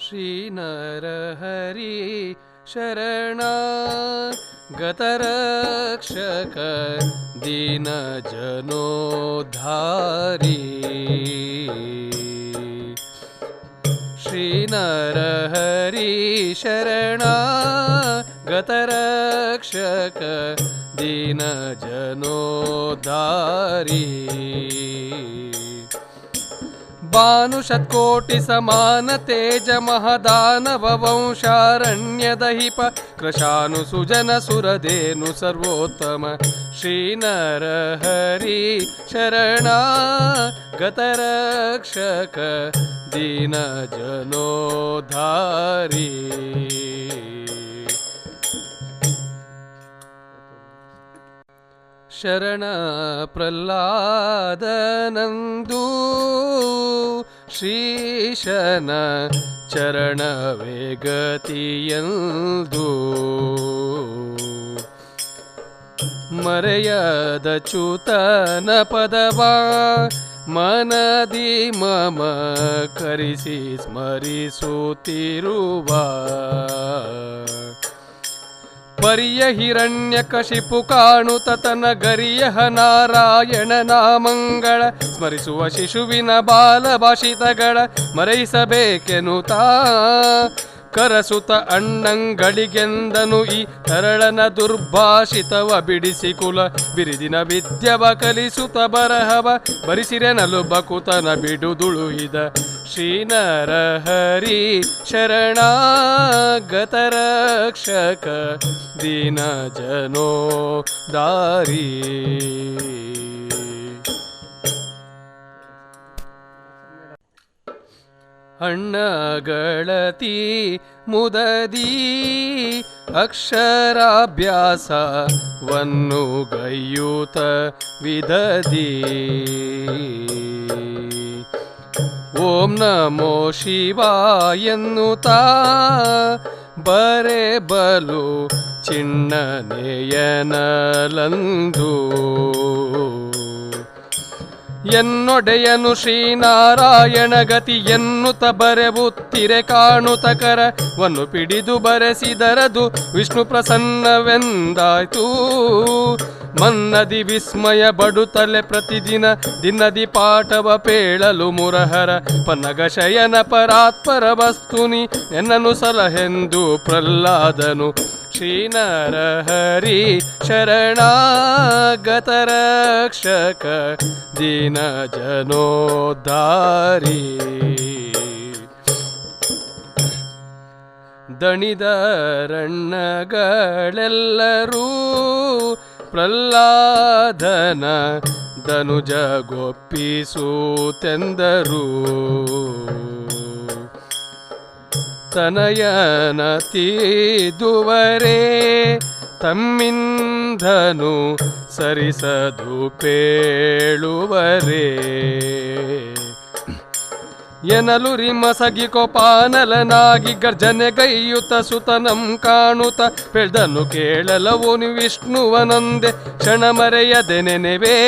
श्रीनरहरि शरणागतरक्षक दीनजनोद्धारी। श्रीनरहरि शरणागतरक्षक दीनजनोद्धारी। भानुषत्कोटिसमानतेजमहदानववंशारण्यदहिप बानुषत्कोटिसमानतेजमहदानवंशारण्यदहिपकृशानुसुजनसुरधेनु सर्वोत्तम। श्रीनरहरि शरणा गतरक्षक दीनजनो ಶರಣ ಪ್ರಹ್ಲಾದನಂದು ಶ್ರೀಶನ ಚರಣವೇ ಗತಿಯಂದು. ಮರೆಯದ ಚೂತನ ಪದವಾ ಮನದಿ ಮಮ ಕರಿಸಿ ಸ್ಮರಿಸುತ್ತಿರುವ. ಪರಿಯ ಹಿರಣ್ಯ ಕಶಿಪು ಕಾಣು ತತನ ಗರಿಯಹ ನಾರಾಯಣ ನಾಮಂಗಳ ಸ್ಮರಿಸುವ ಶಿಶುವಿನ ಬಾಲ ಭಾಷಿತಗಳ ಮರೈಸಬೇಕೆನುತಾ ಕರಸುತ ಅಣ್ಣಂಗಳಿಗೆಂದನು ಈ ತರಳನ ದುರ್ಭಾಷಿತವ ಬಿಡಿಸಿ ಕುಲ. ಬಿರಿದಿನ ವಿದ್ಯವ ಕಲಿಸುತ ಬರಹವ ಬರಿಸಿರೆನಲು ಬಕುತನ ಬಿಡುದುಳುಹಿದ ಶ್ರೀನರಹರಿ ಶರಣಾಗತರಕ್ಷಕ ದೀನ ಜನೋ ದಾರಿ. ಅಣ್ಣಗಳತಿ ಮುದದಿ ಅಕ್ಷರಾಭ್ಯಾಸವನ್ನು ಗೈಯೂತ ವಿದದಿ. ಓಂ ನಮೋ ಶಿವಾಯನ್ನುತ್ತಾ ಬರೆ ಬಲು ಚಿಣ್ಣನೆಯನಲಂದು. ಎನ್ನೊಡೆಯನು ಶ್ರೀನಾರಾಯಣ ಗತಿ ಎನ್ನುತ್ತ ಬರೆವುತ್ತಿರೆ ಕರವನ್ನು ಪಿಡಿದು ಬರೆಸಿದರದು ವಿಷ್ಣು ಪ್ರಸನ್ನವೆಂದಾಯ್ತು. ಮನ್ನದಿ ವಿಸ್ಮಯ ಬಡುತ್ತಲೆ ಪ್ರತಿದಿನ ದಿನದಿ ಪಾಠವ ಪೇಳಲು ಮುರಹರ ಪನ್ನಗ ಶಯನ ಪರಾತ್ಪರ ವಸ್ತುನಿ ಎನ್ನನು ಸಲಹೆಂದು ಪ್ರಹ್ಲಾದನು. ಶ್ರೀನರಹರಿ ಶರಣಾಗತರಕ್ಷಕ ದೀನ ಜನೋದ್ಧಾರಿ ದಣಿದರಣ್ಣಗಳೆಲ್ಲರೂ ಪ್ರಹ್ಲಾದನ ಧನುಜಗೊಪ್ಪಿಸುತ್ತೆಂದರು ತನಯನ ತೀದುವರೇ, ತಮ್ಮಿಂದನು ಸರಿಸದು ಪೇಳುವರೆ. ಎನಲು ರಿಮಸಗಿ ಕೋಪಾನಲನಾಗಿ ಗರ್ಜನೆಗೈಯುತ ಸುತನಂ ಕಾಣುತ ಪೆಳ್ದನು ಕೇಳಲವು ವಿಷ್ಣುವನಂದೆ ಕ್ಷಣ ಮರೆಯದೆ ನೆನೆವೇ.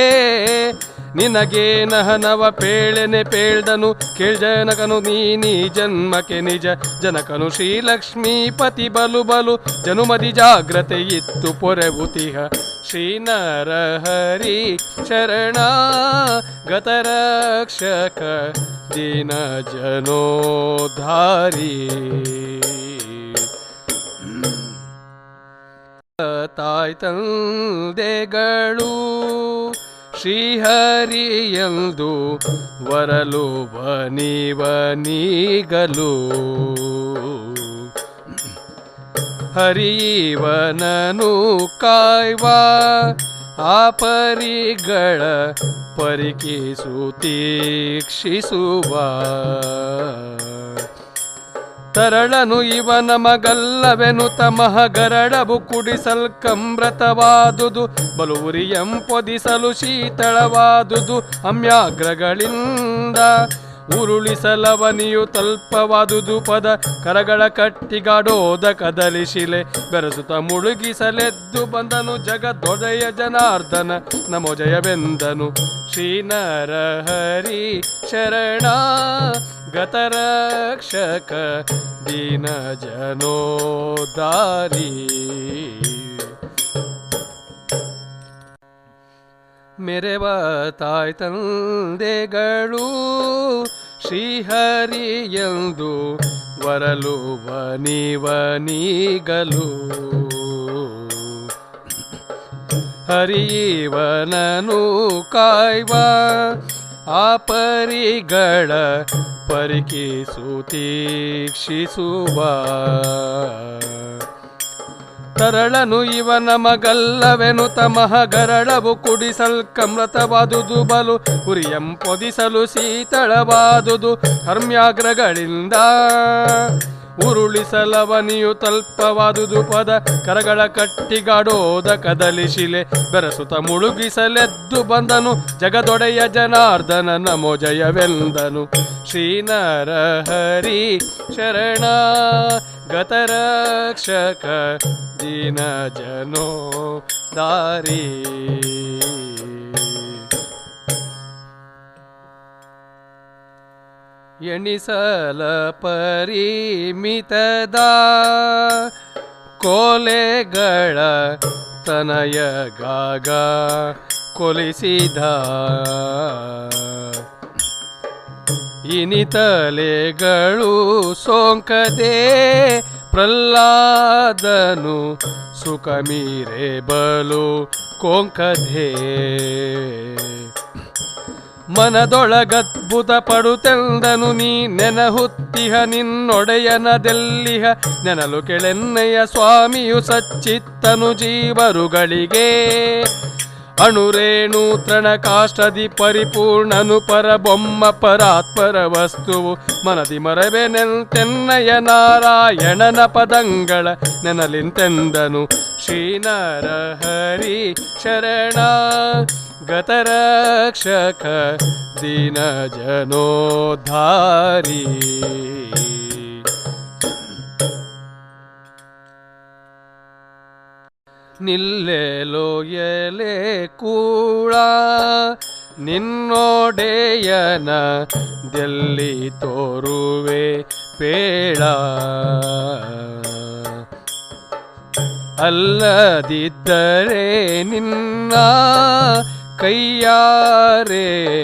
ನಿನಗೆ ನಹನವ ಪೇಳೆನೆ ಪೇಳ್ದನು? ಕೇಳ್ಜನಕನು ನೀನಿ ಜನ್ಮಕ್ಕೆ ನಿಜ. ಜನಕನು ಶ್ರೀಲಕ್ಷ್ಮೀಪತಿ ಬಲು ಬಲು, ಜನುಮದಿ ಜಾಗ್ರತೆ ಇತ್ತು ಪೊರೆವುತಿಹ ಶ್ರೀನರಹರಿ ಶರಣ, ಗತರಕ್ಷಕ ದೀನ ಜನೋಧಾರಿ ತಾಯ್ ತಂದೆಗಳು ಶ್ರೀಹರಿಯಂದು ವರಲು ಬನಿ ಬನಿಗಲು ಹರಿವನನು ಕಾಯ್ವ ಆ ಪರಿಗಳ ಪರಿಕಿಸು ತೀಕ್ಷಿಸುವ ತರಳನು ಇವನ ಮಗಲ್ಲವೆನು ತಮಹ ಗರಡಬು ಕುಡಿಸಲ್ಕಮ್ರತವಾದುದು ಬಲು ಪೊದಿಸಲು ಶೀತಳವಾದುದು ಅಮ್ಯಾಗ್ರಗಳಿಂದ. ಉರುಳಿಸಲವನಿಯು ತಲ್ಪವಾದುದು ಪದ, ಕರಗಳ ಕಟ್ಟಿಗಾಡೋದ ಕದಲಿ ಶಿಲೆ. ಬೆರೆಸುತ್ತ ಮುಳುಗಿಸಲೆದ್ದು ಬಂದನು ಜಗದೊಡೆಯ ಜನಾರ್ದನ ನಮೋ ಜಯವೆಂದನು ಶ್ರೀನರಹರಿ ಶರಣ, ಗತರಕ್ಷಕ ದೀನ ಜನೋದಾರಿ ಮೆರೆವ ತಾಯ್ ತಂದೆಗಳು ಶ್ರೀಹರಿಯಂದು ವರಲು ವನಿವನಿಗಲು ಹರಿವನನು ಕಾಯ್ವ ಆ ಪರಿಗಳ ಪರಿಕಿಸುತ್ತೀಕ್ಷಿಸುವ ತರಳನು ಇವನ ಮಗಲ್ಲವೆನು ತಮಹ ಗರಳವು ಕುಡಿಸಲ್ಕಮೃತವಾದುದು ಬಲು ಹುರಿಯಂ ಪೊದಿಸಲು ಶೀತಳವಾದುದು ಹರ್ಮ್ಯಾಗ್ರಗಳಿಂದ ಉರುಳಿಸಲವನಿಯು ತಲ್ಪವಾದುದು ಪದ, ಕರಗಳ ಕಟ್ಟಿಗಾಡೋದ ಕದಲಿ ಶಿಲೆ. ಬೆರಸುತ ಮುಳುಗಿಸಲೆದ್ದು ಬಂದನು, ಜಗದೊಡೆಯ ಜನಾರ್ದನ ನಮೋ ಜಯವೆಂದನು ಶ್ರೀನರ ಹರಿ ಶರಣ, ಗತರಕ್ಷಕ ದೀನ ಜನೋ ದಾರಿ. ಎಣಿಸಲ ಪರಿಮಿತದ ಕೋಲೆಗಳ ತನಯಗಾಗ ಕೊಲಿಸಿದ. ಇನಿತಲೆಗಳು ಸೋಂಕದೆ ಪ್ರಹ್ಲಾದನು ಸುಖ ಮೀರೆ ಬಲು ಕೊಂಕದೆ. ಮನದೊಳಗದ್ಭುತ ಪಡುತೆಂದನು ನೀ ನೆನಹುತ್ತಿಹ ನಿನ್ನೊಡೆಯನದೆಲ್ಲಿಹ ನೆನಲು ಕೆಳೆನ್ನಯ್ಯ ಸ್ವಾಮಿಯು ಸಚ್ಚಿತ್ತನು ಜೀವರುಗಳಿಗೆ. ಅಣುರೇಣು ತೃಣ ಕಾಷ್ಟದಿ ಪರಿಪೂರ್ಣನು ಪರಬೊಮ್ಮ ಪರಾತ್ಪರ ವಸ್ತುವು. ಮನದಿ ಮರವೆನೆಂತೆನ್ನಯ ನಾರಾಯಣನ ಪದಂಗಳ ನೆನಲಿಂತೆಂದನು. ಗತರಕ್ಷಕ ದೀನ ಜನೋದ್ಧಾರಿ. ನಿಲ್ಲೆಲೋ ಎಲೆ ಕೂಳ ನಿನ್ನೋಡೆಯನ ದೆಲ್ಲಿ ತೋರುವೆ ಪೇಳ. ಅಲ್ಲದಿದ್ದರೆ ನಿನ್ನ ಕೈಯಾರೆ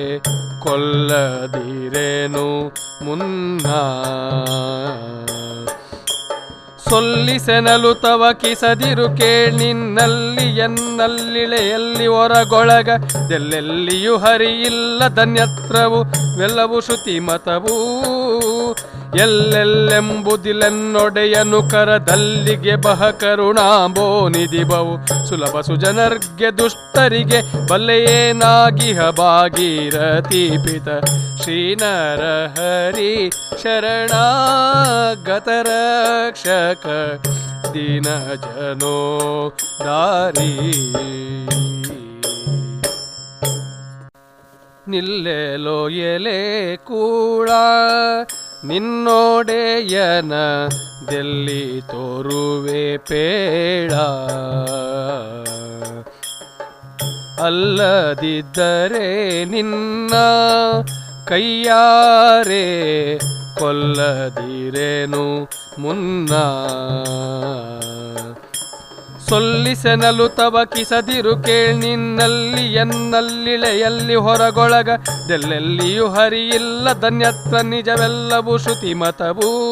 ಕೊಲ್ಲದಿರೇನು ಮುನ್ನ. ಸೊಲ್ಲಿಸೆನಲು ತವ ಕಿಸದಿರು ಕೇಳಿನ್ನಲ್ಲಿ ಎನ್ನಲ್ಲಿಳೆಯಲ್ಲಿ ಹೊರಗೊಳಗ ಎಲ್ಲೆಲ್ಲಿಯೂ ಹರಿಯಿಲ್ಲ ಧನ್ಯತ್ರವು ಎಲ್ಲವೂ ಶ್ರುತಿ ಮತವು ಎಲ್ಲೆಲ್ಲೆಂಬುದಿಲೆನ್ನೊಡೆಯನು ಕರದಲ್ಲಿಗೆ ಬಹ ಕರುಣಾಂಬೋ ನಿಧಿಬವು ಸುಲಭ ಸುಜನರ್ಗೆ ದುಷ್ಟರಿಗೆ ಬಲ್ಲೆಯೇನಾಗಿಹ ಭಾಗೀರತೀಪಿತ ಶ್ರೀನರ ಹರಿ ಶರಣ ಗತರಕ್ಷಕ ದೀನ ಜನೋ ದಾರಿ. ನಿಲ್ಲೆಲೋ ಎಲೆ ಕೂಡ ನಿನ್ನೊಡೆಯನ ದೆಲ್ಲಿ ತೋರುವೆ ಪೇಡ ಅಲ್ಲದಿದ್ದರೆ ನಿನ್ನ ಕೈಯಾರೆ ಕೊಲ್ಲದಿರೇನು ಮುನ್ನ. ಸೊಲ್ಲಿಸೆನಲು ತವ ಕಿಸದಿರು ಕೇಳ್ ನಿನ್ನಲ್ಲಿ, ಎನ್ನಲ್ಲಿಳೆಯಲ್ಲಿ ಹೊರಗೊಳಗ ದೆಲ್ಲೆಲ್ಲಿಯೂ ಹರಿಯಿಲ್ಲ ಧನ್ಯತ್ರ ನಿಜವೆಲ್ಲವೂ ಶ್ರುತಿ ಮತವೂ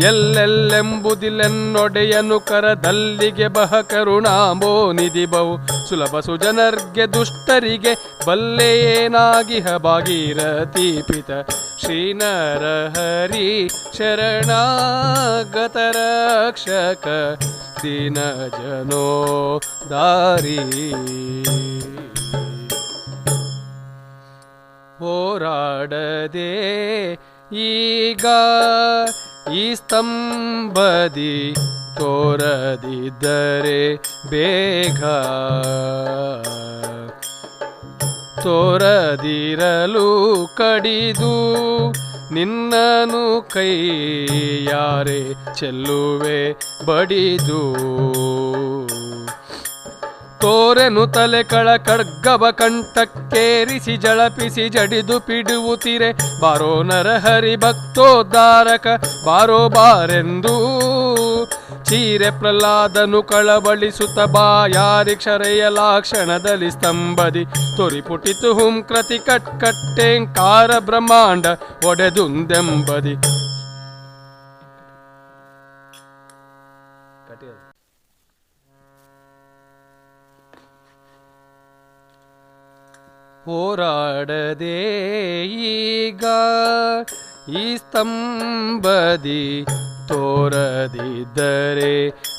ಎಲ್ಲೆಲ್ಲೆಂಬುದಿಲೆನ್ನೊಡೆಯನು ಕರದಲ್ಲಿಗೆ ಬಹ ಕರುಣಾಂಬೋ ನಿಧಿಬವು. ಸುಲಭ ಸುಜನರ್ಗೆ ದುಷ್ಟರಿಗೆ ಬಲ್ಲೆಯೇನಾಗಿಹ ಭಾಗೀರಥಿ ಪಿತ. ಶ್ರೀನರ ಹರಿ ಶರಣಾಗತರಕ್ಷಕ. ದೀನ ಜನೋ ದಾರಿ. ಹೋರಾಡದೆ ಈಗ ಈ ಸ್ತಂಭದಿ ತೋರದಿದ್ದರೆ ಬೇಗ ತೋರದಿರಲು ಕಡಿದು ನಿನ್ನನು ಕೈ ಯಾರೆ ಚೆಲ್ಲುವೆ ಬಡಿದು? ತೋರೆನು ತಲೆ ಕಳ ಖಡ್ಗವ ಕಂಠಕ್ಕೇರಿಸಿ ಜಳಪಿಸಿ ಜಡಿದು ಪಿಡುವುತಿರೆ ಬಾರೋ ನರಹರಿ ಭಕ್ತೋದ್ಧಾರಕ ಬಾರೋ ಬಾರೆಂದು? ಚೀರೆ ಪ್ರಹ್ಲಾದನು ಕಳಬಳಿಸುತ್ತ ಬಾಯಾರಿ ಕ್ಷರೆಯಲಾಕ್ಷಣದಲ್ಲಿ ಸ್ತಂಭದಿ ತೊರಿಪುಟಿತು ಹುಂ ಕೃತಿ ಕಟ್ ಕಟ್ಟೆಂಕಾರ ಬ್ರಹ್ಮಾಂಡ ಒಡೆದುಂದೆಂಬದಿ. ಹೋರಾಡದೆ ಈಗ ಈ ಸ್ತಂಭದಿ ತೋರದಿದ್ದರೆ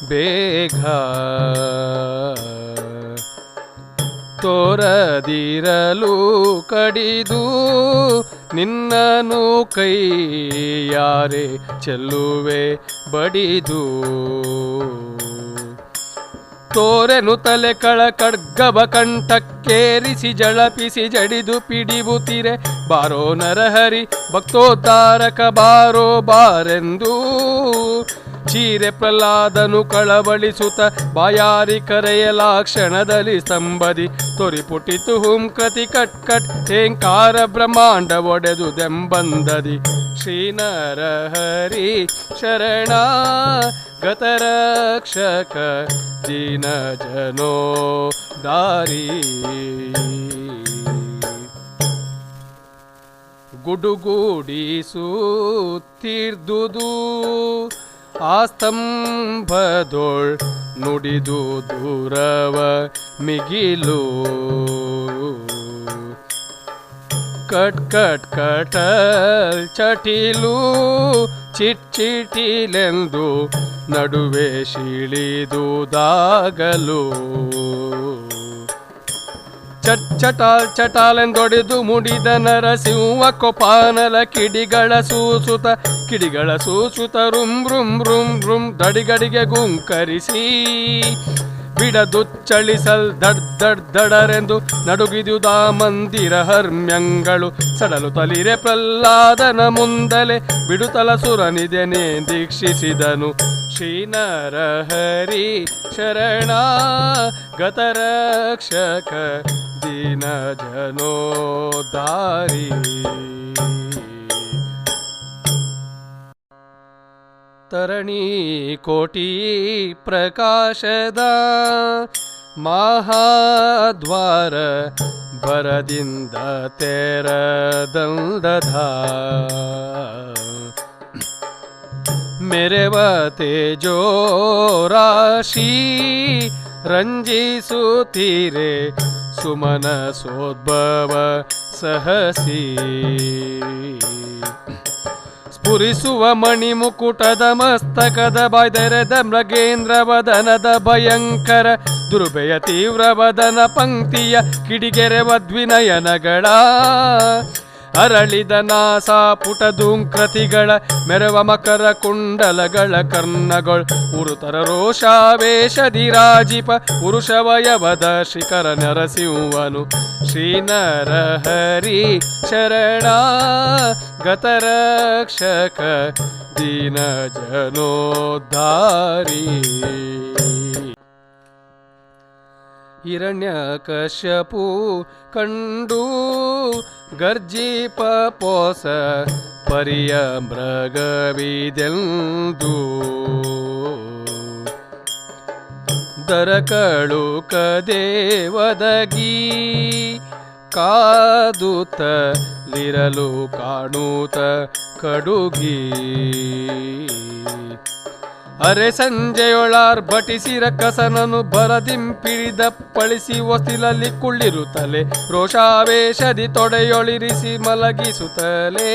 ಬೇಗ ತೋರದಿರಲು ಕಡಿದು ನಿನ್ನನು ಕೈಯಾರೆ ಚೆಲ್ಲುವೆ ಬಡಿದು. ತೋರೆನು ತಲೆ ಕಳ ಖಡ್ಗವ ಕಂಠಕ್ಕೇರಿಸಿ ಜಳಪಿಸಿ ಜಡಿದು ಪಿಡಿಬುತ್ತಿರೆ ಬಾರೋ ನರಹರಿ ಭಕ್ತೋದ್ಧಾರಕ ಬಾರೋ ಬಾರೆಂದು ಚೀರೆ ಪ್ರಹ್ಲಾದನು ಕಳವಳಿಸುತ್ತ, ಬಾಯಾರಿ ಕರೆಯಲಾಕ್ಷಣದಲ್ಲಿ ಸ್ತಂಭದಿ ತೊರಿಪುಟಿತು ಹುಂ ಕೃತಿ ಕಟ್ ಕಟ್ ಹೇಂಕಾರ ಬ್ರಹ್ಮಾಂಡ ಒಡೆದು ದೆಂಬಂದದಿ. ಶ್ರೀನರಹರಿ ಶರಣ, ಗತರಕ್ಷಕ ದೀನ ಜನೋ ದಾರಿ. ಗುಡುಗೂಡಿಸುತ್ತಿರ್ದುದು ಆ ಸ್ತಂಭದೊಳ್ ನುಡಿದು ದೂರವ ಮಿಗಿಲು. ಕಟ್ ಕಟ್ ಕಟಲ್ ಚಟಿಲು ಚಿಟ್ ಚಿಟಿಲೆಂದು ನಡುವೆ ಶಿಳಿದುದಾಗಲು ಚಟ್ ಚಟಾಲ್ ಚಟಾಲೆಂದೊಡೆದು ಮುಡಿದ ನರಸಿಂಹ ಕೊಪಾನಲ ಕಿಡಿಗಳ ಸೂಸುತ ಕಿಡಿಗಳ ಸೂಸುತ ರುಂ ರುಂ ರುಂ ರುಂ ದಡಿಗಡಿಗೆ ಗುಂಕರಿಸಿ. ಬಿಡದು ಚಳಿಸಲ್ ದಡ್ ದಡ್ ದಡರೆಂದು ನಡುಗಿದುದ ಮಂದಿರ ಹರ್ಮ್ಯಂಗಳು. ಸಡಲು ತಲಿರೆ ಪ್ರಹ್ಲಾದನ ಮುಂದಲೆ ಬಿಡುತಲ ಸುರನಿದೆನೆ ದೀಕ್ಷಿಸಿದನು. ಶ್ರೀನರಹರಿ ಶರಣ ಗತರಕ್ಷಕ ದೀನ ಜನೋ ತರಣಿ ಕೋಟಿ ಪ್ರಕಾಶದ ಮಹಾದ್ವಾರ ಬರದಿಂದ ತೆರದಂದಧ ಮೆರೆವ ತೇಜೋ ರಾಶಿ ರಂಜಿಸುತ್ತೀರೆ ಸುಮನ ಸೋದ್ಭವ ಸಹಸಿ. ಸ್ಫುರಿಸುವ ಮಣಿ ಮುಕುಟದ ಮಸ್ತಕದ ಬಾಯ್ದೆರೆದ ಮೃಗೇಂದ್ರ ವದನದ ಭಯಂಕರ ದುರ್ಬೆಯ ತೀವ್ರ ವದನ ಪಂಕ್ತಿಯ ಕಿಡಿಗೆರೆ ವದ್ವಿನಯನಗಳ ಅರಳಿದ ನಾಸ ಪುಟ ಧೂಂಕೃತಿಗಳ ಮೆರವ ಮಕರ ಕುಂಡಲಗಳ ಕರ್ಣಗಳು. ಉರುತರ ರೋಷಾವೇಶದಿ ರಾಜಿಪ ಪುರುಷ ವಯವದ ಶಿಖರ ನರಸಿಂಹನು. ಶ್ರೀನರಹರಿ ಶರಣ ಗತರಕ್ಷಕ ದೀನ ಜನೋದ್ಧಾರಿ ಹಿರಣ್ಯಕಶ್ಯಪು ಕಂಡು ಗರ್ಜಿಪ ಪೋಸ ಪರಿಯ ಮೃಗವಿದೆಂದು. ದರಕಳು ಕದೇವದಗಿ ಕಾದುತ್ತಲಿರಲು ಕಾಣುತ ಕಡುಗಿ. ಅರೆ ಸಂಜೆಯೊಳಾರ್ ಭಟಿಸಿರ ಕಸನನು ಬರದಿಂಪಿಡಿದ ಪಳಿಸಿ ಒಸಿಲಲ್ಲಿ ಕುಳ್ಳಿರುತ್ತಲೆ ರೋಷಾವೇಶದಿ ತೊಡೆಯೊಳಿರಿಸಿ ಮಲಗಿಸುತ್ತಲೇ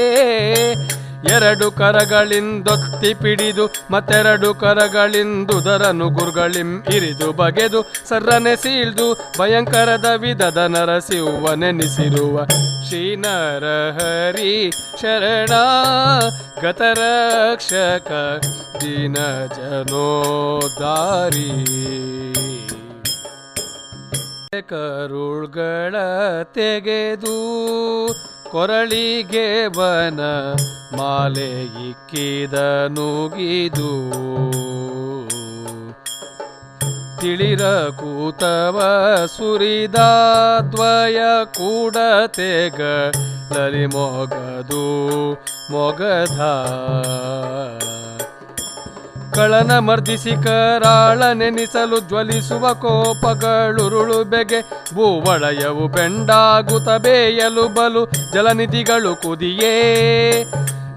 ಎರಡು ಕರಗಳಿಂದೊತ್ತಿ ಪಿಡಿದು, ಮತ್ತೆರಡು ಕರಗಳಿಂದುದರನು ಗುರುಗಳಿಂ ಇರಿದು ಬಗೆದು, ಸರ್ರನೆ ಸೀಳ್ದು, ಭಯಂಕರದ ವಿಧದ ನರಸಿಯುವ ನೆನೆಸಿರುವ ಶ್ರೀನರಹರಿ ಶರಣ, ಗತರಕ್ಷಕ ದೀನ ಜನೋದಾರಿ ಕರುಳ್ಗಳ ತೆಗೆದು ಕೊರಳಿಗೆ ಬನ ಮಾಲೆ ಇಕ್ಕಿದ ನುಗಿದು ತಿಳಿರ ಕೂತವ ಸುರಿದ ದ್ವಯ ಕೂಡ ತೆಗ ಲಲಿ ಮೊಗದು ಮೊಗಧ ಕಳನ ಮರ್ದಿಸಿ ಕರಾಳ ನೆನಿಸಲು ಜ್ವಲಿಸುವ ಕೋಪಗಳುರುಳು ಬೆಗೆ ಭೂವಳಯವು ಬೆಂಡಾಗುತ್ತ ಬೇಯಲು ಬಲು ಜಲನಿಧಿಗಳು ಕುದಿಯೇ.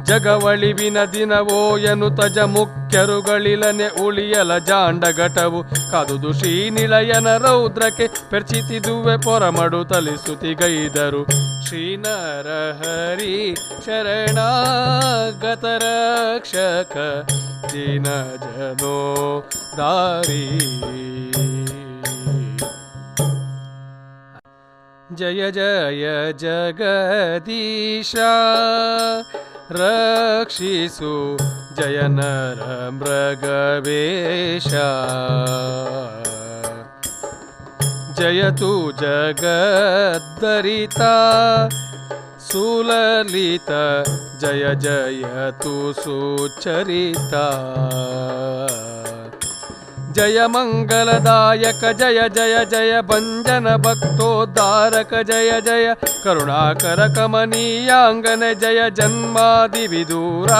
ಜಗವಳಿವಿನ ದಿನವೋ ಎನು ತಜ ಮುಖ್ಯರುಗಳಿಲನೆ ಉಳಿಯಲ ಜಾಂಡ ಘಟವು ಕದುದು ಶ್ರೀನಿಲಯನ ರೌದ್ರಕ್ಕೆ ಪೆರ್ಚಿತಿದುವೆ ಪೊರಮಡು ತಲಿಸುತಿಗೈದರು. ಶ್ರೀನರ ಹರಿ ಶರಣಾಗತ ರಕ್ಷಕ ದಿನ ಜನೋ ದಾರಿ. ಜಯ ಜಯ ಜಗದೀಶ. रक्षिषु जय नरमृगवेश जयतु जगद्दरिता सुललित जय जयतु सुचरिता। ಜಯ ಮಂಗಲದಾಯಕ ಜಯ ಜಯ ಜಯ ಭಂಜನ ಭಕ್ತೋದ್ಧಾರಕ ಜಯ ಜಯ ಕರುಣಾಕರ ಕಮನೀಯಾಂಗನ ಜಯ ಜನ್ಮಾದಿ ವಿದೂರ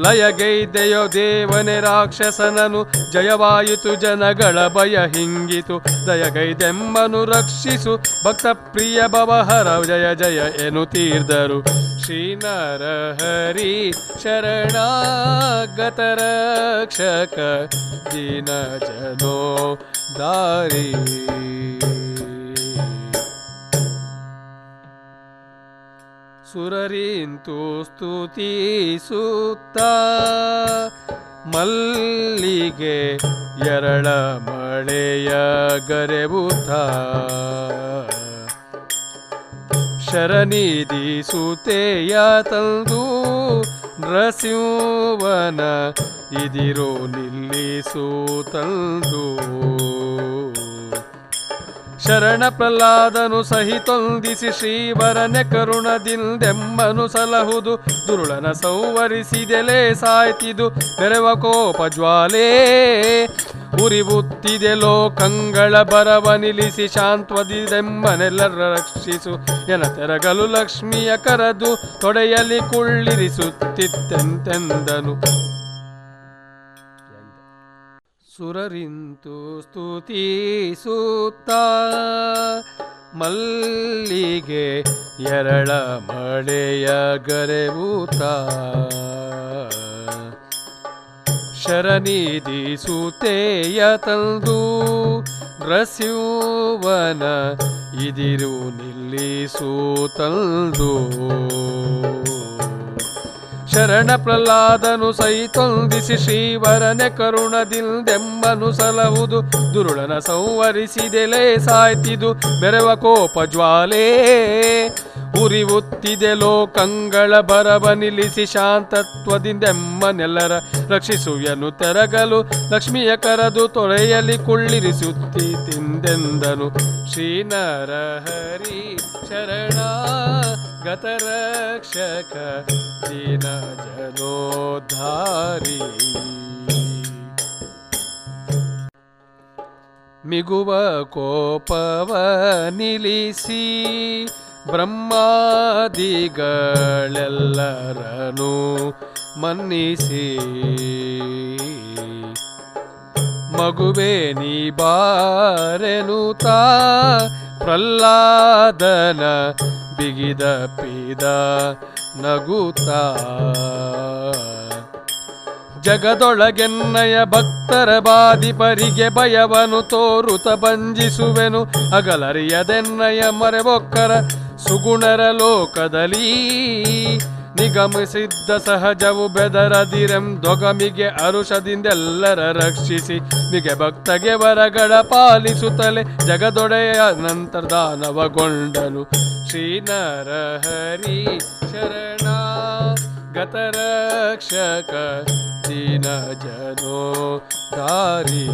ಲಯಗೈದೆಯೋ ದೇವನೆ ರಾಕ್ಷಸನನು, ಜಯವಾಯಿತು ಜನಗಳ ಭಯ ಹಿಂಗಿತು. ದಯಗೈದೆಮ್ಮನು ರಕ್ಷಿಸು ಭಕ್ತ ಪ್ರಿಯ ಭವಹರ ಜಯ ಜಯ ಎನು ಶ್ರೀನರ ಶ್ರೀನರಹರಿ ಶರಣಾಗತರಕ್ಷಕ ದೀನ ಜನೋ ದಾರಿ. ಸುರರಿಂತು ಸ್ತುತಿಸುತ್ತ ಮಲ್ಲಿಗೆ ಎರಳ ಮಳೆಯ ಗರೆಬುತ್ತ ಶರನಿಧಿ ಸುತೆಯ ತಂದು ನೃಸಿಂವನ ಇದಿರೋ ನಿಲ್ಲಿಸು ತಂದು ಶರಣ ಪ್ರಹ್ಲಾದನು ಸಹಿತೊಂದಿಸಿ ಶ್ರೀವರನೆ ಕರುಣದಿಂದೆಮ್ಮನು ಸಲಹುದು. ದುರುಳನ ಸಂವರಿಸಿದೆಲೆ ಸಾಯ್ತಿದು. ಬೆರವ ಕೋಪ ಜ್ವಾಲೆ ಉರಿಬುತ್ತಿದೆ ಲೋಕಂಗಳ ಬರವ ನಿಲ್ಲಿಸಿ ಶಾಂತ್ವದಿದೆಂಬನೆಲ್ಲರ ರಕ್ಷಿಸು. ಎನ ತೆರಗಲು ಲಕ್ಷ್ಮಿಯ ಕರದು ತೊಡೆಯಲ್ಲಿ ಕುಳ್ಳಿರಿಸುತ್ತಿತ್ತೆಂತೆಂದನು. ಸುರರಿಂತು ಸೂತ ಮಲ್ಲಿಗೆ ಎರಳ ಮಳೆಯ ಗರೆವೂತ ಶರನಿಧಿ ಸೂತೆಯ ತಂದು ರಸ್ಯೂವನ ಇದಿರು ನಿಲ್ಲಿಸು ತಂದು ಶರಣ ಪ್ರಹ್ಲಾದನು ಸೈತೊಂದಿಸಿ ಶ್ರೀವರನೆ ಕರುಣದಿಂದೆಂಬನು ಸಲಹುದು. ದುರುಳನ ಸಂವರಿಸಿದೆಲೆ ಸಾಯ್ತಿದು. ಬೆರವ ಕೋಪ ಜ್ವಾಲೆ ಉರಿವುತ್ತಿದೆ ಲೋಕಂಗಳ ಬರವ ನಿಲ್ಲಿಸಿ ಶಾಂತತ್ವದಿಂದೆಮ್ಮನೆಲ್ಲರ ರಕ್ಷಿಸು ಎನ್ನು ತೆರಗಲು. ಲಕ್ಷ್ಮಿಯ ಕರದು ತೊಳೆಯಲ್ಲಿ ಕುಳ್ಳಿರಿಸುತ್ತಿ ತಿಂದೆಂದನು ಶ್ರೀನರಹರಿ ಶರಣ ದೀನ ಜನೋದ್ಧಾರಿ. ಮಿಗುವ ಕೋಪವ ನಿಲಿಸಿ ಬ್ರಹ್ಮಾದಿಗಳೆಲ್ಲರನು ಮನ್ನಿಸಿ. ಮಗುವೆ ನೀ ಬಾರೆನುತ ಪ್ರಹ್ಲಾದನ ಬಿಗಿದ ಪೀದ ನಗುತ ಜಗದೊಳಗೆನ್ನಯ ಭಕ್ತರ ಬಾಧಿಪರಿಗೆ ಭಯವನು ತೋರುತ ಬಂಜಿಸುವೆನು ಅಗಲರಿಯದೆನ್ನಯ ಮರೆಬೊಕ್ಕರ ಸುಗುಣರ ಲೋಕದಲ್ಲಿ ನಿಗಮಿಸಿದ್ದ ಸಹಜವು ಬೆದರದಿರಂ ದೊಗಮಿಗೆ ಅರುಷದಿಂದೆಲ್ಲರ ರಕ್ಷಿಸಿ. ಮಿಗೆ ಭಕ್ತಗೆ ವರಗಳ ಪಾಲಿಸುತ್ತಲೇ ಜಗದೊಡೆಯ ನಂತರ ದಾನವಗೊಂಡನು ಶ್ರೀನರಹರಿ ಶರಣ, ಗತರಕ್ಷಕ ದೀನ ಜನೋ ದಾರಿ